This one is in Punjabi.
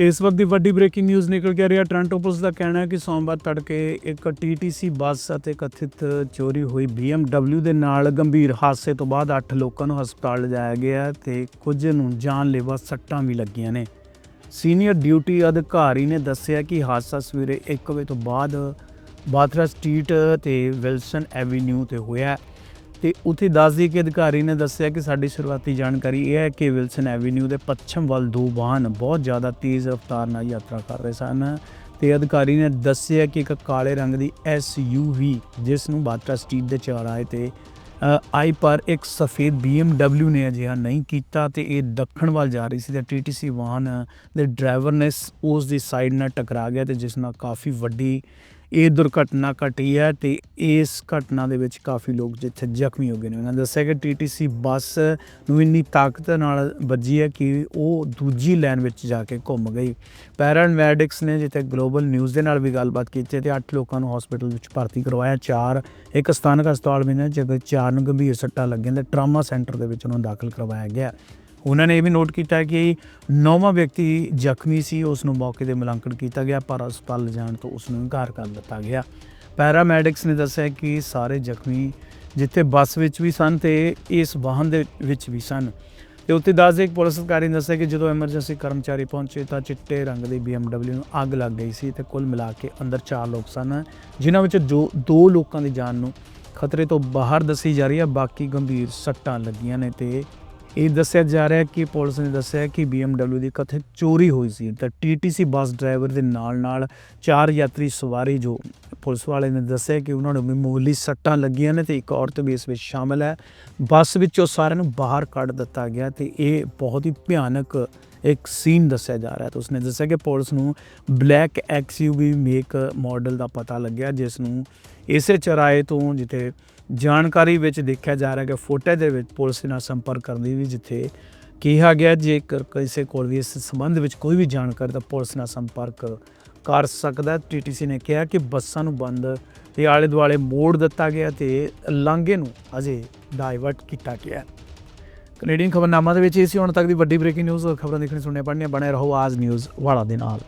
ਇਸ ਵਕਤ ਦੀ ਵੱਡੀ ਬ੍ਰੇਕਿੰਗ ਨਿਊਜ਼ ਨਿਕਲ ਕੇ ਆ ਰਹੀ ਹੈ। ਟ੍ਰਾਂਟੋ ਪੁਲਿਸ ਦਾ ਕਹਿਣਾ ਹੈ ਕਿ ਸੋਮਵਾਰ ਤੜਕੇ ਇੱਕ ਟੀਟੀਸੀ ਬੱਸ ਅਤੇ ਕਥਿਤ ਚੋਰੀ ਹੋਈ BMW ਦੇ ਨਾਲ ਗੰਭੀਰ ਹਾਦਸੇ ਤੋਂ ਬਾਅਦ 8 ਲੋਕਾਂ ਨੂੰ ਹਸਪਤਾਲ ਲਿਜਾਇਆ ਗਿਆ ਤੇ ਕੁਝ ਨੂੰ ਜਾਨਲੇਵਾ ਸੱਟਾਂ ਵੀ ਲੱਗੀਆਂ ਨੇ। ਸੀਨੀਅਰ ਡਿਊਟੀ ਅਧਿਕਾਰੀ ਨੇ ਦੱਸਿਆ ਕਿ ਹਾਦਸਾ ਸਵੇਰੇ 1 ਵਜੇ ਤੋਂ ਬਾਅਦ ਬਾਥਰਾ ਸਟਰੀਟ ਤੇ ਵਿਲਸਨ ਐਵੀਨਿਊ ਤੇ ਹੋਇਆ ਤੇ ਉੱਥੇ ਦੱਸਦੀ ਕਿ ਅਧਿਕਾਰੀ ਨੇ ਦੱਸਿਆ ਕਿ ਸਾਡੀ ਸ਼ੁਰੂਆਤੀ ਜਾਣਕਾਰੀ ਇਹ ਹੈ ਕਿ ਵਿਲਸਨ ਐਵੀਨਿਊ ਦੇ ਪੱਛਮ ਵੱਲ ਦੋ ਵਾਹਨ ਬਹੁਤ ਜ਼ਿਆਦਾ ਤੇਜ਼ ਰਫ਼ਤਾਰ ਨਾਲ ਯਾਤਰਾ ਕਰ ਰਹੇ ਸਨ ਤੇ ਅਧਿਕਾਰੀ ਨੇ ਦੱਸਿਆ ਕਿ ਇੱਕ ਕਾਲੇ ਰੰਗ ਦੀ SUV ਜਿਸ ਨੂੰ ਬਾਟਰਾ ਸਟਰੀਟ ਦੇ ਚੌਰਾਹੇ ਤੇ ਅ, ਆਈ ਪਰ ਇੱਕ ਸਫੇਦ BMW ਨੇ ਅਜਿਹਾ ਨਹੀਂ ਕੀਤਾ ਤੇ ਇਹ ਦੱਖਣ ਵੱਲ ਜਾ ਰਹੀ ਸੀ ਤੇ TTC ਵਾਹਨ ਦੇ ਡਰਾਈਵਰ ਨੇ ਉਸ ਦੀ ਸਾਈਡ ਨਾਲ ਟਕਰਾ ਗਿਆ ਤੇ ਜਿਸ ਨਾਲ ਕਾਫੀ ਵੱਡੀ ਇਹ ਦੁਰਘਟਨਾ ਘਟੀ ਹੈ ਤੇ ਇਸ ਘਟਨਾ ਦੇ ਵਿੱਚ ਕਾਫੀ ਲੋਕ ਜਿੱਥੇ ਜ਼ਖਮੀ ਹੋ ਗਏ ਨੇ। ਉਹਨਾਂ ਨੇ ਦੱਸਿਆ ਕਿ ਟੀਟੀਸੀ ਬੱਸ ਨੂੰ ਇੰਨੀ ਤਾਕਤ ਨਾਲ ਵੱਜੀ ਹੈ ਕਿ ਉਹ ਦੂਜੀ ਲਾਈਨ ਵਿੱਚ ਜਾ ਕੇ ਘੁੰਮ ਗਈ। ਪੈਰਾਮੈਡਿਕਸ ਨੇ ਜਿੱਥੇ ਗਲੋਬਲ ਨਿਊਜ਼ ਦੇ ਨਾਲ ਵੀ ਗੱਲਬਾਤ ਕੀਤੀ ਤੇ 8 ਲੋਕਾਂ ਨੂੰ ਹਸਪੀਟਲ ਵਿੱਚ ਭਰਤੀ ਕਰਵਾਇਆ ਚਾਰ, ਇੱਕ ਸਥਾਨਕ ਹਸਪਤਾਲ ਵਿੱਚ ਨੇ ਜਦੋਂ ਚਾਰ ਨੂੰ ਗੰਭੀਰ ਸੱਟਾਂ ਲੱਗੀਆਂ ਤੇ ਟਰਾਮਾ ਸੈਂਟਰ ਦੇ ਵਿੱਚ ਉਹਨਾਂ ਨੂੰ ਦਾਖਲ ਕਰਵਾਇਆ ਗਿਆ। ਉਹਨਾਂ ਨੇ ਇਹ ਵੀ ਨੋਟ ਕੀਤਾ ਕਿ ਨੌਵਾਂ ਵਿਅਕਤੀ ਜ਼ਖਮੀ ਸੀ ਉਸ ਨੂੰ ਮੌਕੇ ਤੇ ਮੁਲਾਂਕਣ ਕੀਤਾ ਗਿਆ, ਪਰ ਹਸਪਤਾਲ ਲਿਜਾਣ ਤੋਂ ਉਸ ਨੂੰ ਇਨਕਾਰ ਕਰ ਦਿੱਤਾ ਗਿਆ। ਪੈਰਾਮੈਡਿਕਸ ਨੇ ਦੱਸਿਆ ਕਿ ਸਾਰੇ ਜ਼ਖਮੀ ਜਿੱਥੇ ਬੱਸ ਵਿੱਚ ਵੀ ਸਨ ਤੇ ਇਸ ਵਾਹਨ ਦੇ ਵਿੱਚ ਵੀ ਸਨ। ਤੇ ਉੱਥੇ ਦੱਸਦੇ ਇੱਕ ਪੁਲਿਸ ਅਧਿਕਾਰੀ ਨੇ ਦੱਸਿਆ ਕਿ ਜਦੋਂ ਐਮਰਜੈਂਸੀ ਕਰਮਚਾਰੀ ਪਹੁੰਚੇ ਤਾਂ ਚਿੱਟੇ ਰੰਗ ਦੀ BMW ਨੂੰ ਅੱਗ ਲੱਗ ਗਈ ਸੀ ਤੇ ਕੁੱਲ ਮਿਲਾ ਕੇ ਅੰਦਰ 4 ਲੋਕ ਸਨ, ਜਿਨ੍ਹਾਂ ਵਿੱਚ ਜੋ ਦੋ ਲੋਕਾਂ ਦੀ ਜਾਨ ਨੂੰ ਖਤਰੇ ਤੋਂ ਬਾਹਰ ਦੱਸੀ ਜਾ ਰਹੀ ਹੈ, ਬਾਕੀ ਗੰਭੀਰ ਸੱਟਾਂ ਲੱਗੀਆਂ ਨੇ ਤੇ ਇਹ ਦੱਸਿਆ ਜਾ ਰਿਹਾ ਹੈ ਕਿ ਪੁਲਿਸ ਨੇ ਦੱਸਿਆ ਕਿ BMW ਦੀ ਕਥਿਤ ਚੋਰੀ ਹੋਈ ਸੀ ਤਾਂ TTC ਬੱਸ ਡਰਾਈਵਰ ਦੇ ਨਾਲ ਨਾਲ ਚਾਰ ਯਾਤਰੀ ਸਵਾਰੀ ਜੋ ਪੁਲਿਸ ਵਾਲੇ ਨੇ ਦੱਸਿਆ ਕਿ ਉਹਨਾਂ ਨੂੰ ਮਾਮੂਲੀ ਸੱਟਾਂ ਲੱਗੀਆਂ ਨੇ ਤੇ ਇੱਕ ਔਰਤ ਵੀ ਇਸ ਵਿੱਚ ਸ਼ਾਮਲ ਹੈ। ਬੱਸ ਵਿੱਚੋਂ ਸਾਰਿਆਂ ਨੂੰ ਬਾਹਰ ਕੱਢ ਦਿੱਤਾ ਗਿਆ ਤੇ ਇਹ ਬਹੁਤ ਹੀ ਭਿਆਨਕ ਇੱਕ ਸੀਨ ਦੱਸਿਆ ਜਾ ਰਿਹਾ ਤਾਂ ਉਸਨੇ ਦੱਸਿਆ ਕਿ ਪੁਲਿਸ ਨੂੰ ਬਲੈਕ XUV ਮੇਕ ਮਾਡਲ ਦਾ ਪਤਾ ਲੱਗਿਆ, ਜਿਸ ਨੂੰ ਇਸੇ ਚੌਰਾਹੇ ਤੋਂ ਜਿੱਥੇ ਜਾਣਕਾਰੀ ਵਿੱਚ ਦੇਖਿਆ ਜਾ ਰਿਹਾ ਕਿ ਫੁਟੇਜ ਦੇ ਵਿੱਚ ਪੁਲਿਸ ਨਾਲ ਸੰਪਰਕ ਕਰਨ ਦੀ ਵੀ ਜਿੱਥੇ ਕਿਹਾ ਗਿਆ, ਜੇਕਰ ਕਿਸੇ ਕੋਲ ਵੀ ਇਸ ਸੰਬੰਧ ਵਿੱਚ ਕੋਈ ਵੀ ਜਾਣਕਾਰੀ, ਤਾਂ ਪੁਲਿਸ ਨਾਲ ਸੰਪਰਕ ਕਰ ਸਕਦਾ ਟੀਟੀਸੀ ਨੇ ਕਿਹਾ ਕਿ ਬੱਸਾਂ ਨੂੰ ਬੰਦ ਤੇ ਆਲੇ ਦੁਆਲੇ ਮੋੜ ਦਿੱਤਾ ਗਿਆ ਤੇ ਲਾਂਘੇ ਨੂੰ ਅਜੇ ਡਾਇਵਰਟ ਕੀਤਾ ਗਿਆ। ਕੈਨੇਡੀਅਨ ਖਬਰਨਾਮਾ ਦੇ ਵਿੱਚ ਇਹ ਸੀ, ਹੁਣ ਤੱਕ ਦੀ ਵੱਡੀ ਬ੍ਰੇਕਿੰਗ ਨਿਊਜ਼, ਖਬਰਾਂ ਦੇਖਣੀ ਸੁਣਨੇ ਪੜਨੀਆਂ ਬਣੇ ਰਹੋ ਆਜ ਨਿਊਜ਼ ਵਾਲਾ ਦੇ ਨਾਲ।